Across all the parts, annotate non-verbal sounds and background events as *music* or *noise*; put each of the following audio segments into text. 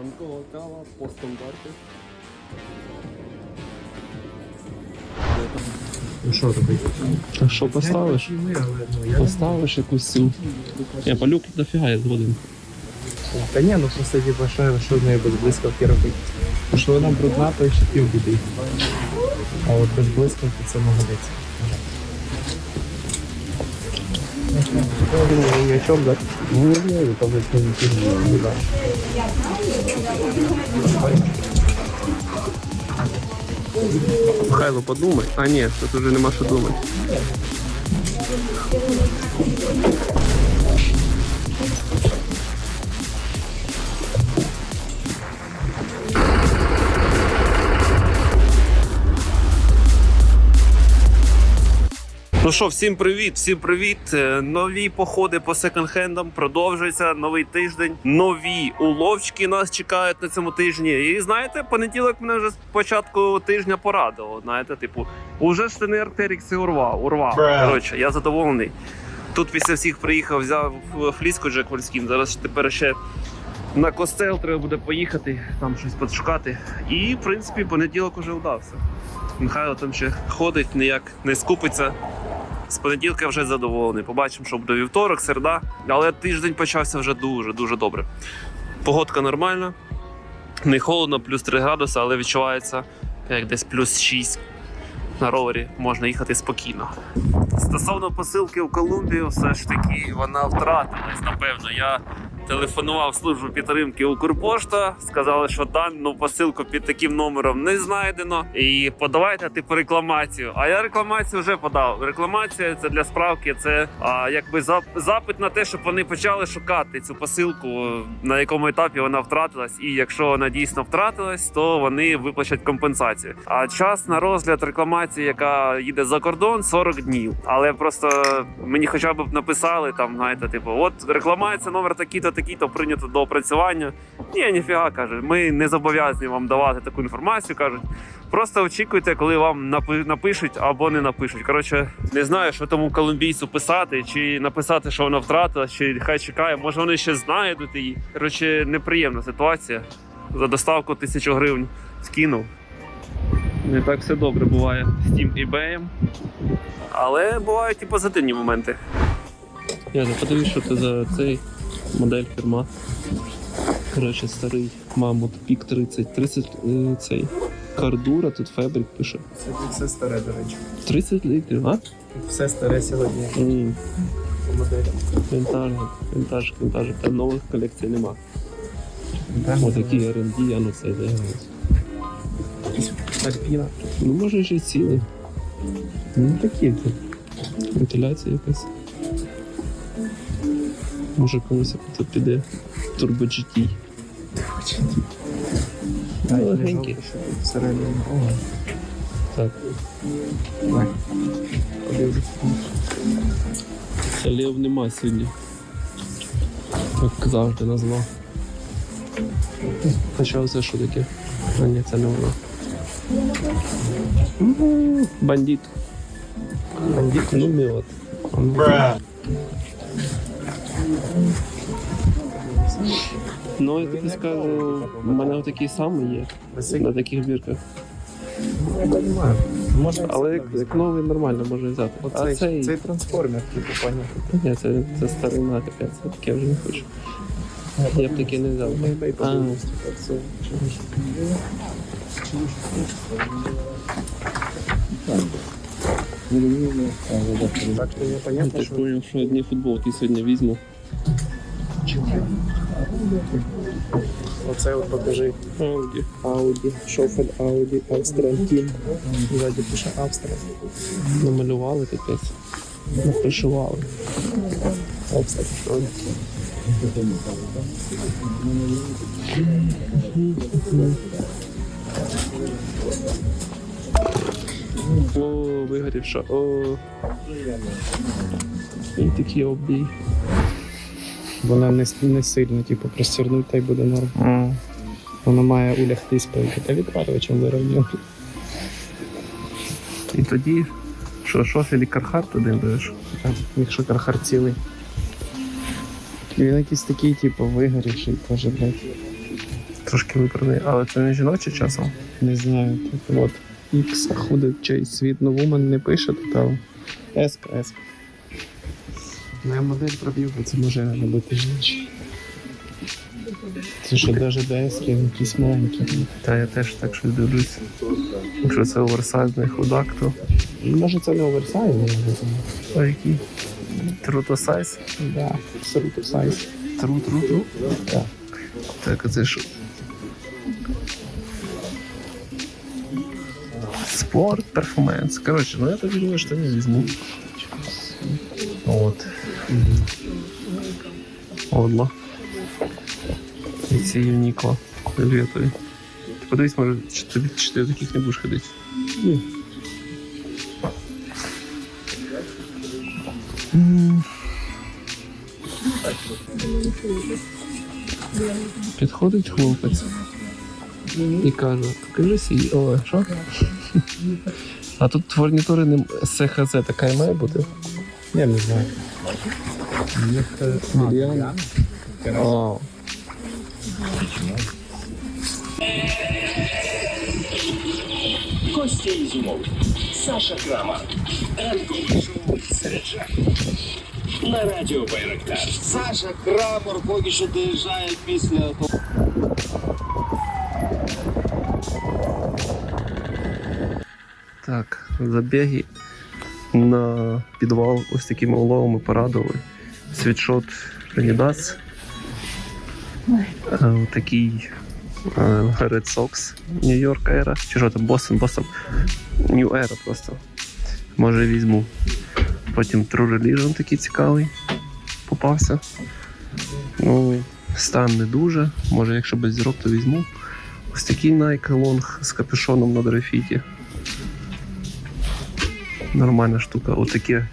Ранкова кава по стандарту. Ну що робити? А що поставиш? Ну я Поставиш якусь цю. Я палюк дофіга я згоден. Та ні, ну просто типу, що, що в неї без блискавки робити. Що вона брудна, то ще пів біди. А от без блискавки це молодець. Ну, ні о чому, так? Ну, ні, то вже не да. Михайло, подумай. А ні, тут уже нема що думати. Ну що, всім привіт, всім привіт. Е, Нові походи по секонд-хендам продовжуються. Новий тиждень. Нові уловчики нас чекають на цьому тижні. І знаєте, понеділок мене вже з початку тижня порадило. Знаєте, типу, уже ж ти не Артерікс і урвав. Урвав. Коротше, я задоволений. Тут після всіх приїхав, взяв фліску Джек Вольським. Зараз тепер ще на костел треба буде поїхати, там щось підшукати. І, в принципі, понеділок уже вдався. Михайло там ще ходить, ніяк не скупиться. З понеділка вже задоволений. Побачимо, що буде вівторок, середа. Але тиждень почався вже дуже дуже добре. Погодка нормальна, не холодно, плюс 3 градуси, але відчувається як десь плюс 6 на ровері можна їхати спокійно. Стосовно посилки в Колумбію, все ж таки вона втратилась. Напевно, я телефонував службу підтримки Укрпошта. Сказали, що дану посилку під таким номером не знайдено. І подавайте типу рекламацію. А я рекламацію вже подав. Рекламація це для справки. Це а, якби запит на те, щоб вони почали шукати цю посилку, на якому етапі вона втратилась. І якщо вона дійсно втратилась, то вони виплачуть компенсацію. А час на розгляд рекламації, яка їде за кордон, 40 днів. Але просто мені хоча б написали там, знаєте, типу, от рекламація номер такий-то, такий-то прийнято до опрацювання. Ні, ніфіга каже, ми не зобов'язані вам давати таку інформацію. кажуть. Просто очікуйте, коли вам напишуть або не напишуть. Коротше, не знаю, що тому колумбійцю писати, чи написати, що вона втратила, чи хай чекає. Може вони ще знайдуть її. Коротше, неприємна ситуація. За доставку тисячу гривень скинув. Не так все добре буває з тим eBay. Але бувають і позитивні моменти. Я не подивись, що це за цей модель фірма. Коротше, старий мамут Пік 30. 30 е, цей. Кардура, тут фабрик пише. Це все старе, до речі. 30 літрів, а? Все старе сьогодні М, по моделі. Вінтаж, вінтаж, вінтаж. Та нових колекцій нема. Ось такі R&D, а ну це де. Альпіна. Ну може ще цілий. Ну такі тут. Вентиляція якась. Може комусь тут піде Turbo GT. Всередині. Ого. Так. Це Лев нема сьогодні. Як завжди назвав. Хоча це що таке? А ні, це не воно. Бандит. Бандит. Ну мед. Ну, я тобі скажу, у мене такий самий є на таких бірках. Я розумію. Може, Але як, як новий нормально можна взяти. А Оцей, цей. цей трансформер, типу, понятно. Ні, це, це старина така, це таке вже не хочу. Я б таке не взяв. Ми дай А, подивимось, типу, це чомусь. Так що я непонятно, так що понял, що одні футболки сьогодні візьму. Оце от покажи. Ауді. Audi, Шофель Audi, Austrian Team. Ззаді пише Австрія. Намалювали капець. Напришивали. Австрія. О, вигорівша. О. І такий обій. Вона не, не сильно, типу, простірнуть, та й буде норм. Вона має улягтись перед відварювачем виробню. І тоді, що, шофелі Кархарт один даєш? Якщо кархар цілий. Він якийсь такий, типу, вигорівший теж, блядь. Трошки випраний, але це не жіночий часом. Не знаю, тут от X ходить чийсь світ, ну Woman не пише тут, але S, S. Моя модель пробів, це може не бути. Це що навіть ds якісь маленькі. Та я теж так щось дивлюсь. Якщо це оверсайзний худак, то Може це не оверсайз, бути. а який? Труто сайз? Да, абсолютно сайз. Тру, тру, тру. Так. Так, а це що? Спорт, перформанс. Коротше, ну я так думаю, що не візьму. От. Одло. І ці Юнікло. Фіолетові. Ти подивись, може, чи ти, чи ти таких не будеш ходити. Ні. Підходить хлопець і каже, покажи свій. О, що? *laughs* А тут фурнітури не СХЗ така і має бути. Я не знаю. Мільйон. О. Костя Ізюмов, Саша Крамар, Ранкове шоу «Середжа». На радіо Байрактар. Саша Крамер поки що доїжджає після того. Так, забіги на підвал ось такими уловами порадували. Світшот Леонідас. Е, Такий е, Red Sox Нью-Йорк Era. Чи що там Бостон, Бостон. New Era просто. Може візьму. Потім True Religion такий цікавий. Попався. Ну, стан не дуже. Може, якщо без зірок, то візьму. Ось такий Nike Long з капюшоном на графіті. Нормальна штука. Отаке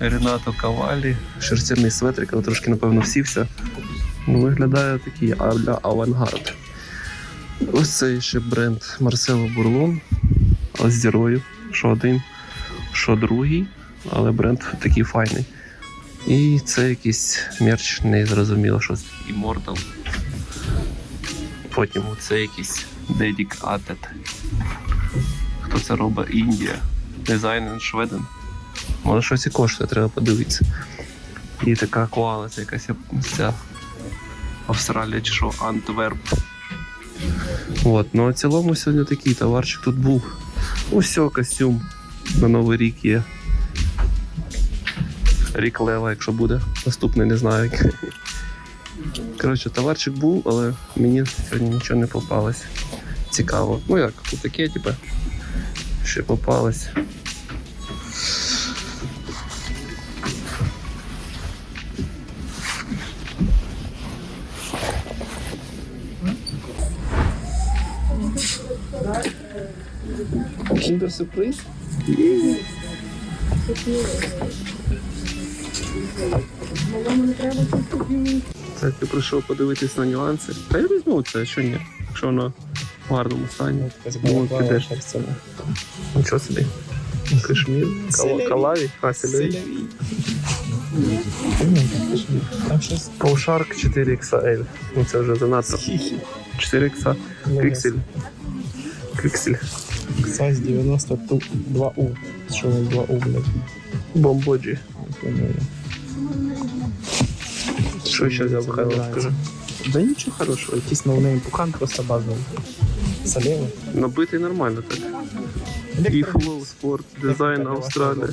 Ренато Кавалі, шерстяний светрик, але трошки, напевно, всівся. Ну, виглядає такий а-ля авангард. Ось це ще бренд Марсело Бурлон. З зірою. Що один, що другий, але бренд такий файний. І це якийсь мерч, не зрозуміло, що Immortal. Потім це якийсь Dedicated. Хто це робить? Індія. Дизайн Шведен. Може щось і коштує, треба подивитися. І така коала, це якась ця Австралія чи що, Антверп. От, ну а в цілому сьогодні такий товарчик тут був. Ось костюм на Новий рік є. Рік лева, якщо буде. Наступний не знаю. Коротше, товарчик був, але мені сьогодні нічого не попалось. Цікаво. Ну як, таке, типу, ще попалось. Kinder сюрприз? Це ти прийшов подивитись на нюанси. Та я візьму це, що ні, якщо воно в гарному стані. Ну, підеш. шерстяна. Нічого собі. Селяві. калаві, а щось Полшарк 4XL. Ну це вже занадто. 4X. Квіксель. Квіксель. Сайз 92У. Що не 2У, блядь. Бомбоджі. Що ще взяв Михайло, скажи? Да нічого хорошого, якийсь ноунейм пукан просто базовий. Салєва. Набитий нормально так. І Flow Sport, дизайн Австралія.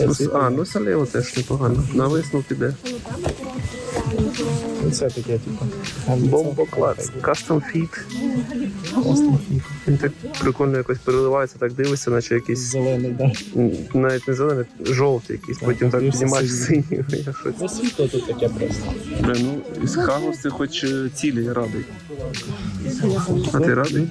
Ну, А, ну саліво теж непогано. На висновки піде. Це таке, типу. Бомбоклад, Custom Fit. Остро фіг. Він так прикольно якось переливається, так дивишся, наче якийсь Зелений, да. навіть не зелений, жовтий якийсь, потім так піднімаєш синій. *laughs* Ну, світло тут таке просто. Бля, ну із Хагус ти хоч е, цілі радий. А ти радий?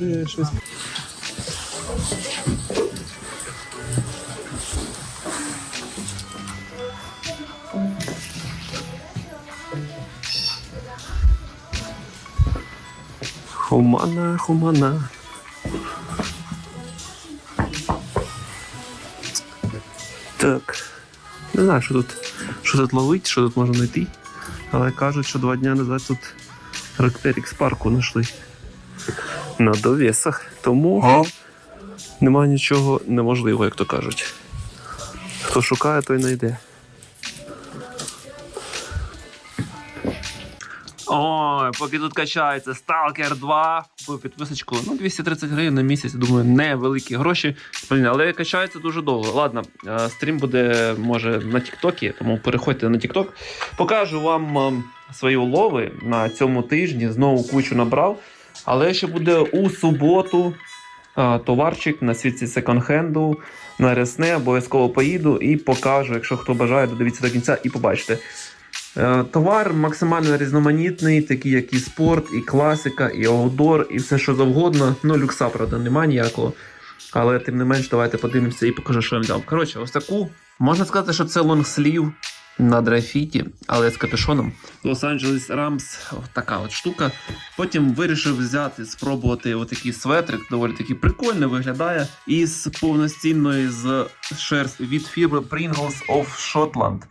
Щось Хумана, хумана. Так. Не знаю, що тут, що тут ловить, що тут можна знайти. Але кажуть, що два дні назад тут Arcteryx парку знайшли. На довісах. Тому нема нічого неможливого, як то кажуть. Хто шукає, той знайде. Ой, поки тут качається Stalker 2, купив підписочку. Ну, 230 гривень на місяць, думаю, невеликі гроші. Блін, але качається дуже довго. Ладно, е, стрім буде, може, на Тіктокі, тому переходьте на Тікток. Покажу вам е, свої улови на цьому тижні. Знову кучу набрав. Але ще буде у суботу е, товарчик на світі секонд-хенду. На рясне обов'язково поїду і покажу, якщо хто бажає, додивіться до кінця і побачите. Е, Товар максимально різноманітний, такий як і спорт, і класика, і аудор, і все що завгодно. Ну, люкса, правда, немає ніякого. Але тим не менш, давайте подивимося і покажу, що я взяв. Коротше, ось таку. Можна сказати, що це лонгслів на драйфіті, але з капюшоном. Лос-Анджелес Рамс, така от штука. Потім вирішив взяти, спробувати отакий светрик, доволі таки прикольно виглядає. Із повноцінної з шерсть від фірми Pringles of Scotland.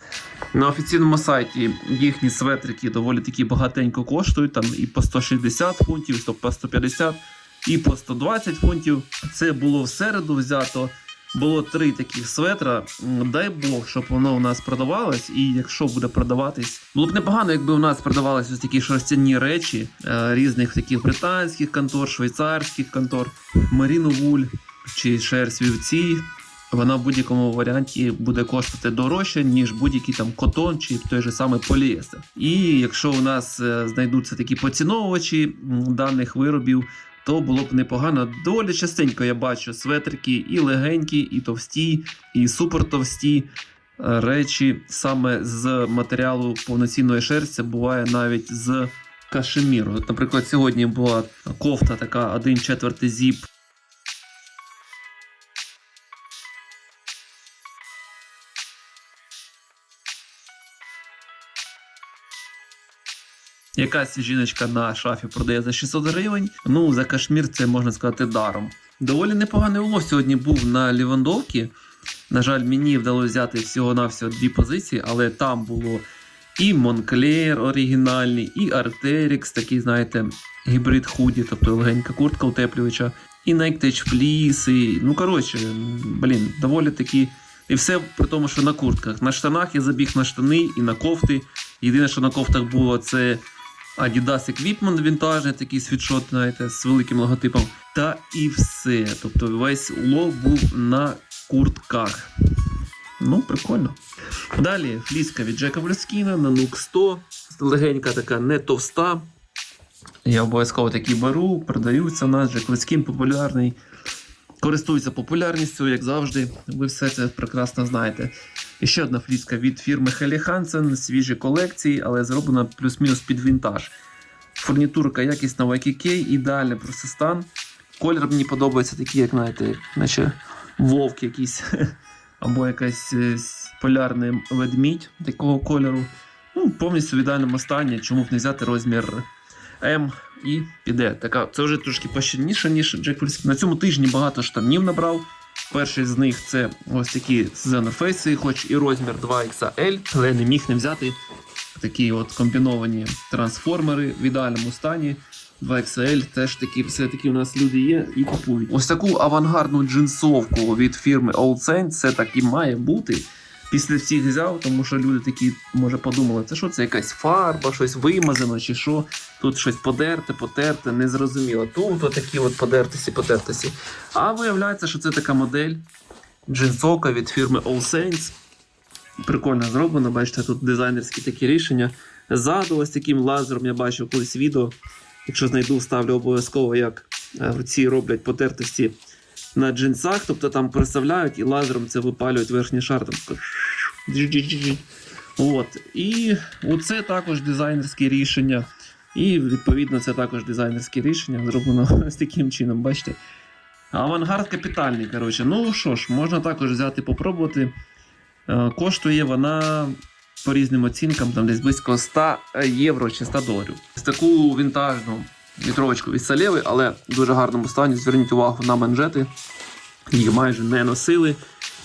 На офіційному сайті їхні светрики доволі таки багатенько коштують, там і по 160 фунтів, і по 150, і по 120 фунтів. Це було в середу взято. Було три таких светра. Дай Бог, щоб воно у нас продавалось, і якщо буде продаватись, було б непогано, якби у нас продавались ось такі шерстяні речі е, різних таких британських контор, швейцарських контор, Маріну Вуль чи шерсть вівці. Вона в будь-якому варіанті буде коштувати дорожче, ніж будь-який там котон чи той же самий поліестер. І якщо у нас е, знайдуться такі поціновувачі даних виробів, то було б непогано. Доволі частенько я бачу светрики і легенькі, і товсті, і супертовсті е, речі саме з матеріалу повноцінної шерсті, буває навіть з кашеміру. Наприклад, сьогодні була кофта така 1 четвертий зіп. Якась жіночка на шафі продає за 600 гривень. Ну, за кашмір це можна сказати даром. Доволі непоганий улов сьогодні був на Лівандовці. На жаль, мені вдалося взяти всього-навсього дві позиції, але там було і Монклер оригінальний, і Arcteryx, такий, знаєте, гібрид худі, тобто легенька куртка утеплювача, і Nike Fleece, ну коротше, блін, доволі такі. І все при тому, що на куртках. На штанах я забіг на штани і на кофти. Єдине, що на кофтах було, це Adidas Equipment вінтажний, такий світшот, знаєте, з великим логотипом. Та і все. Тобто весь улов був на куртках. Ну, прикольно. Далі фліска від Джека Блюскіна на Nuke 100. Легенька така, не товста. Я обов'язково такі беру, продаються у нас. Джек Блюскін популярний. Користується популярністю, як завжди. Ви все це прекрасно знаєте. І ще одна фліска від фірми Helly Hansen, свіжі колекції, але зроблена плюс-мінус під вінтаж. Фурнітурка якісна YKK, ідеальний просто стан. Колір мені подобається такий, як знаєте, наче вовк якийсь, *laughs* або якийсь е, полярний ведмідь такого кольору. Ну, повністю в ідеальному стані, чому б не взяти розмір М і піде. Така, це вже трошки пощільніше, ніж Джек Польський. На цьому тижні багато штанів набрав. Перший з них це ось такі Xenoface, хоч і розмір 2XL, але не міг не взяти такі от комбіновані трансформери в ідеальному стані. 2XL теж такі, все-таки у нас люди є і купують. Ось таку авангардну джинсовку від фірми Old Saint, це так і має бути. Після всіх взяв, тому що люди такі, може, подумали, це що це якась фарба, щось вимазано, чи що. Тут щось подерте, потерте, незрозуміло. Тут отакі от подертисі, потертисі. А виявляється, що це така модель джинсовка від фірми All Saints. Прикольно зроблено, бачите, тут дизайнерські такі рішення. Ззаду ось таким лазером я бачив колись відео. Якщо знайду, вставлю обов'язково, як е, ці роблять потертості на джинсах, тобто там переставляють і лазером це випалюють верхній шар. Там. От. І оце також дизайнерське рішення. І відповідно це також дизайнерське рішення, зроблено *laughs* ось таким чином, бачите. Авангард капітальний. коротше. Ну що ж, можна також взяти попробувати. Е, Коштує вона по різним оцінкам, там десь близько 100 євро чи 100 доларів. Ось таку вінтажну вітровочку від Салєви, але в дуже гарному стані. Зверніть увагу на манжети. Їх майже не носили.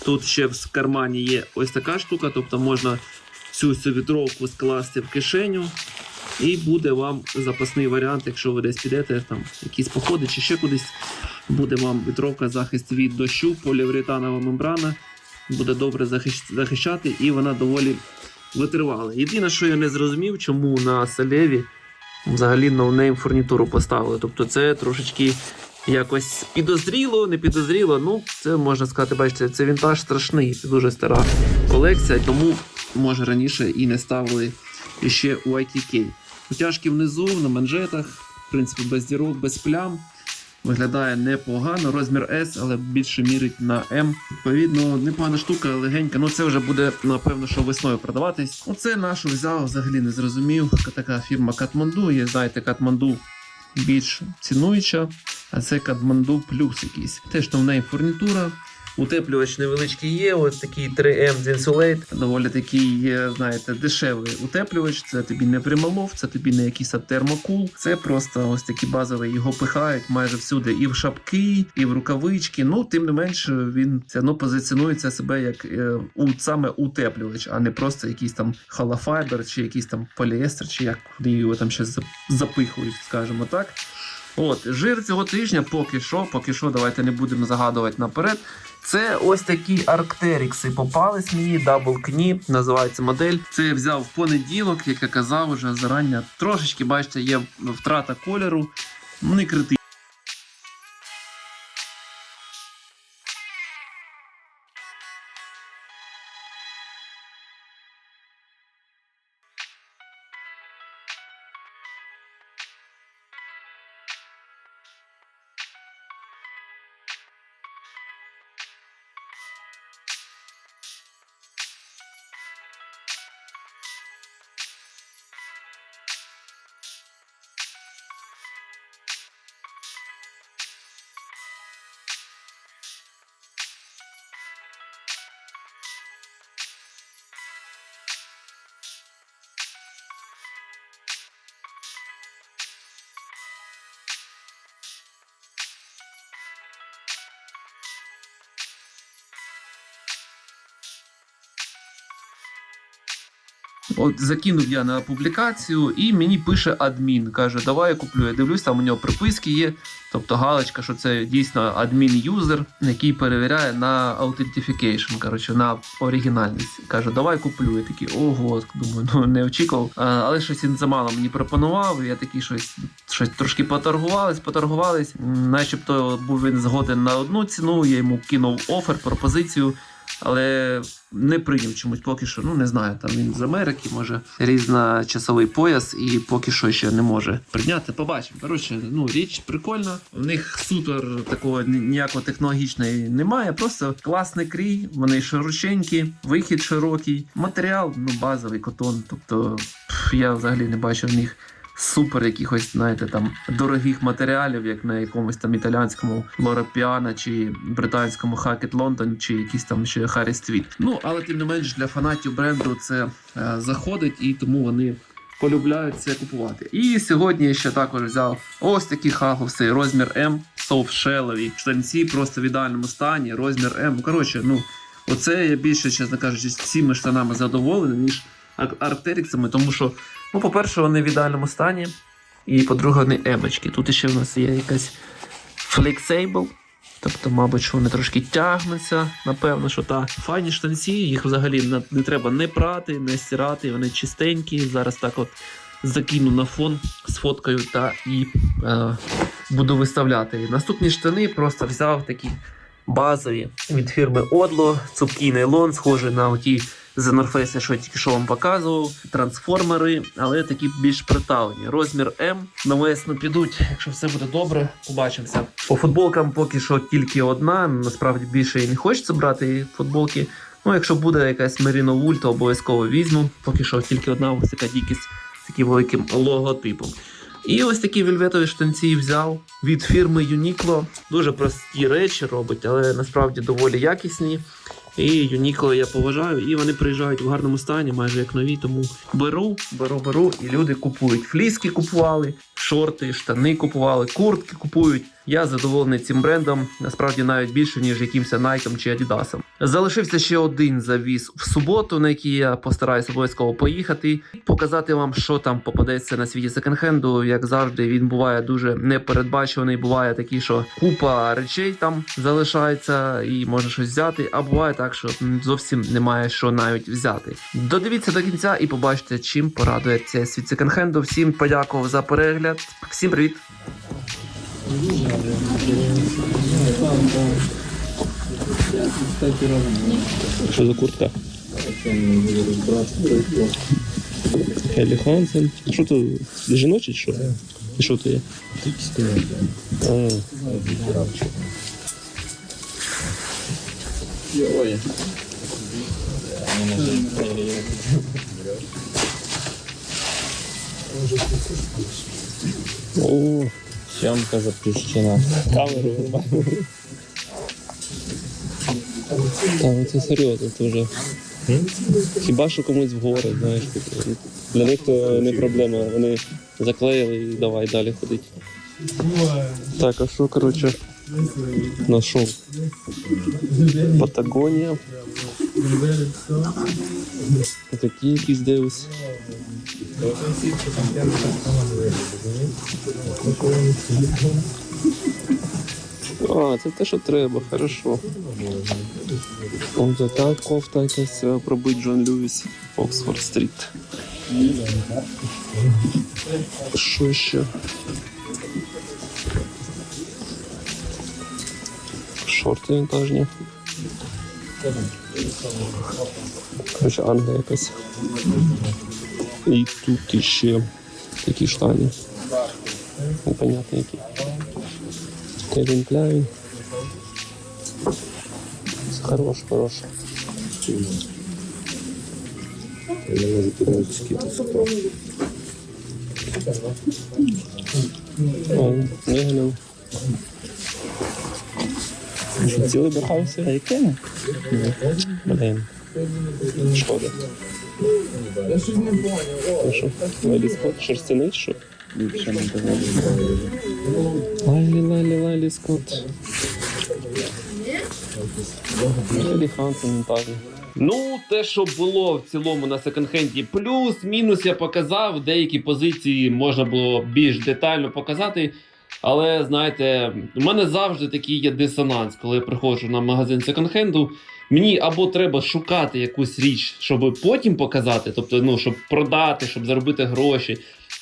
Тут ще в кармані є ось така штука, тобто можна цю всю вітровку скласти в кишеню. І буде вам запасний варіант, якщо ви десь підете, там якісь походи чи ще кудись, буде вам вітровка захист від дощу, поліуретанова мембрана, буде добре захищати, і вона доволі витривала. Єдине, що я не зрозумів, чому на Салеві взагалі ноунейм фурнітуру поставили. Тобто це трошечки якось підозріло, не підозріло. Ну, це можна сказати, бачите, це вінтаж страшний, це дуже стара колекція, тому може раніше і не ставили ще у ITK. Утяжки внизу, на манжетах, в принципі, без дірок, без плям. Виглядає непогано, розмір S, але більше мірить на M. Відповідно, непогана штука, легенька. Ну це вже буде, напевно, що весною продаватись. Оце нашу взяв, взагалі не зрозумів. Така фірма Катманду. Є, знаєте, Катманду більш цінуюча, а це Катманду плюс якийсь. Теж там в неї фурнітура. Утеплювач невеличкий є, ось такий 3M Insulate, доволі такий, знаєте, дешевий утеплювач. Це тобі не прималов, це тобі не якийсь термокул. Це просто ось такі базові його пихають майже всюди, і в шапки, і в рукавички. Ну, тим не менш, він все одно позиціонується себе як е, у, саме утеплювач, а не просто якийсь там холофайбер, чи якийсь там поліестер, чи як вони його там ще запихують, скажімо так. От, жир цього тижня поки що, поки що, давайте не будемо загадувати наперед. Це ось такі арктерікси попались мені, Double кні називається модель. Це я взяв в понеділок, як я казав, вже зарання. Трошечки, бачите, є втрата кольору. Не критично. От закинув я на публікацію, і мені пише адмін. каже, давай я куплю. Я дивлюсь, там у нього приписки є. Тобто галочка, що це дійсно адмін-юзер, який перевіряє на authentication, коротше, на оригінальність. Каже, давай куплю. Я такий, ого, думаю, ну не очікував. Але щось він замало мені пропонував. Я такий щось, щось трошки поторгувались, поторгувались. Начебто був він згоден на одну ціну. Я йому кинув офер, пропозицію. Але не прийняв чомусь поки що. Ну не знаю. Там він з Америки, може різночасовий пояс, і поки що ще не може прийняти. Побачимо. Коротше, ну річ прикольна. У них супер такого ніякого технологічної немає. Просто класний крій, вони широченькі, вихід широкий, матеріал ну базовий котон. Тобто я взагалі не бачу в них супер якихось, знаєте, там дорогих матеріалів, як на якомусь там італіянському Лора чи британському Hackett London, чи якийсь там ще Harry Street. Ну, але тим не менш для фанатів бренду це е, заходить і тому вони. Полюбляють це купувати. І сьогодні я ще також взяв ось такі хагуси, розмір М, софтшелові штанці, просто в ідеальному стані, розмір М. Коротше, ну, оце я більше, чесно кажучи, цими штанами задоволений, ніж ар- арктеріксами, тому що Ну, по-перше, вони в ідеальному стані. І по-друге, вони емочки. Тут ще в нас є якась флексейбл. Тобто, мабуть, вони трошки тягнуться. Напевно, що так. Файні штанці, їх взагалі не, треба не прати, не стирати, вони чистенькі. Зараз так от закину на фон, сфоткаю та і е, буду виставляти. Наступні штани просто взяв такі базові від фірми Одло, цупкий нейлон, схожий на оті з North що я тільки що вам показував, трансформери, але такі більш приталені. Розмір М на весну підуть. Якщо все буде добре, побачимося. По футболкам поки що тільки одна. Насправді більше і не хочеться брати футболки. Ну, якщо буде якась Merino Wool, то обов'язково візьму. Поки що тільки одна ось така дікість з таким великим логотипом. І ось такі вельветові штанці взяв від фірми Uniqlo. Дуже прості речі робить, але насправді доволі якісні. І Юніко я поважаю, і вони приїжджають в гарному стані, майже як нові. Тому беру, беру, беру, і люди купують. Фліски купували, шорти, штани купували, куртки купують. Я задоволений цим брендом, насправді навіть більше, ніж якимось Nike чи Adidas. Залишився ще один завіз в суботу, на який я постараюся обов'язково поїхати, показати вам, що там попадеться на світі секонд-хенду. Як завжди, він буває дуже непередбачуваний. Буває такий, що купа речей там залишається і можна щось взяти. А буває так, що зовсім немає що навіть взяти. Додивіться до кінця і побачите, чим порадує цей світ секонд-хенду. Всім подякував за перегляд. Всім привіт! Що за куртка? Хелі Хансен. Що то жіночий що? І що то є? А. О, Съемка запрещена. камеру. Та, ну це серйозно, це вже. Хіба що комусь в гори, знаєш, типу, для них то не проблема. Вони заклеїли і давай далі ходить. Так, а що, коротше, знайшов? Патагонія. Такі якісь деус. А, це те, що треба, хорошо. Он така кофта якась е, пробить Джон Льюіс, Оксфорд Стріт. Що ще? Шорти вінтажні. Короче, Англія якась. І тут ще такі штані. Непонятно які. Кевін Кляйн. Хорош, хорош. Я можу подивитися скільки О, не глянув. Цілий бухався? А яке? Блін. Шкода. Я щось не поняв. Що? Лайлі Скотт шерстяний, що? Лайлі, Лайлі, Лайлі Скотт. Лайлі Хансен, монтажний. Ну, те, що було в цілому на секонд-хенді, плюс-мінус я показав. Деякі позиції можна було більш детально показати. Але знаєте, у мене завжди такий є дисонанс, коли я приходжу на магазин секонд-хенду. Мені або треба шукати якусь річ, щоб потім показати, тобто, ну, щоб продати, щоб заробити гроші.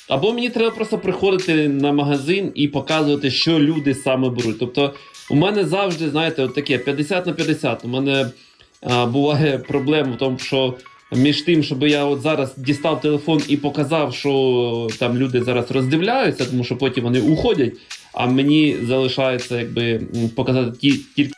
Або мені треба просто приходити на магазин і показувати, що люди саме беруть. Тобто, у мене завжди, знаєте, от таке 50 на 50. У мене а, буває проблема в тому, що між тим, щоб я от зараз дістав телефон і показав, що там люди зараз роздивляються, тому що потім вони уходять. А мені залишається якби показати ті, тільки.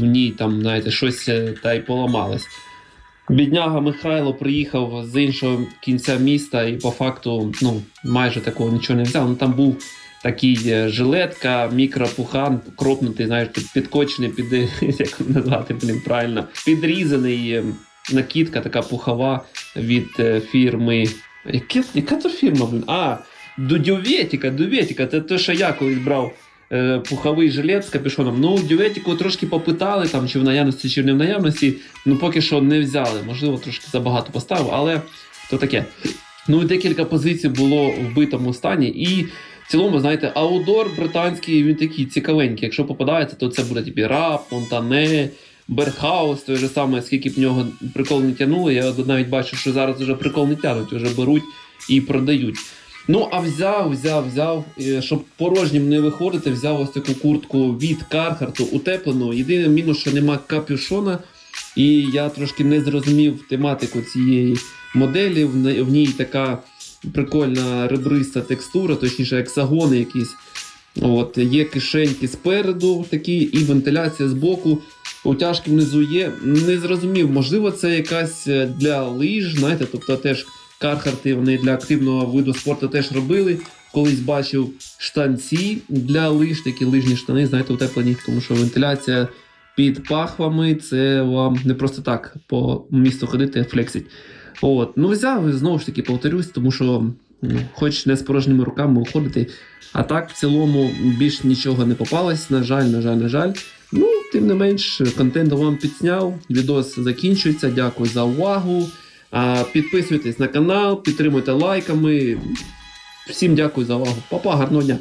В ній там, знаєте, щось е, та й поламалось. Бідняга Михайло приїхав з іншого кінця міста і по факту ну, майже такого нічого не взяв. Ну там був такий е, жилетка, мікропухан, кропнутий, знаєш, під, підкочений, під *laughs* як назвати блін, правильно, підрізаний е, накидка, така пухова від е, фірми. Яке, яка то фірма? Блін? А, Дюветіка, Дюветіка, це те, що я колись брав пуховий жилет з капюшоном. Ну, Дюветіку трошки попитали, там, чи в наявності, чи не в наявності. Ну, поки що не взяли. Можливо, трошки забагато поставив, але то таке. Ну і декілька позицій було в битому стані. І в цілому, знаєте, аудор британський, він такий цікавенький. Якщо попадається, то це буде тобі рап, Монтане, Берхаус, той же саме, скільки б нього прикол не тягнули. Я навіть бачу, що зараз вже прикол не тягнуть, вже беруть і продають. Ну, а взяв, взяв, взяв, е, щоб порожнім не виходити, взяв ось таку куртку від Кархарту утеплену. Єдиний мінус, що нема капюшона, і я трошки не зрозумів тематику цієї моделі. В ній така прикольна ребриста текстура, точніше, ексагони якісь. От, є кишеньки спереду такі, і вентиляція збоку. Утяжки внизу є. Не зрозумів, можливо, це якась е, для лиж, знаєте, тобто теж кархарти вони для активного виду спорту теж робили. Колись бачив штанці для лиж, такі лижні штани, знаєте, утеплені, тому що вентиляція під пахвами це вам не просто так по місту ходити, флексить. От, ну взяв, знову ж таки, повторюсь, тому що хоч не з порожніми руками уходити, а так в цілому більш нічого не попалось. На жаль, на жаль, на жаль. Ну, тим не менш, контент вам підсняв. Відос закінчується. Дякую за увагу. Підписуйтесь на канал, підтримуйте лайками. Всім дякую за увагу. Папа, гарного дня!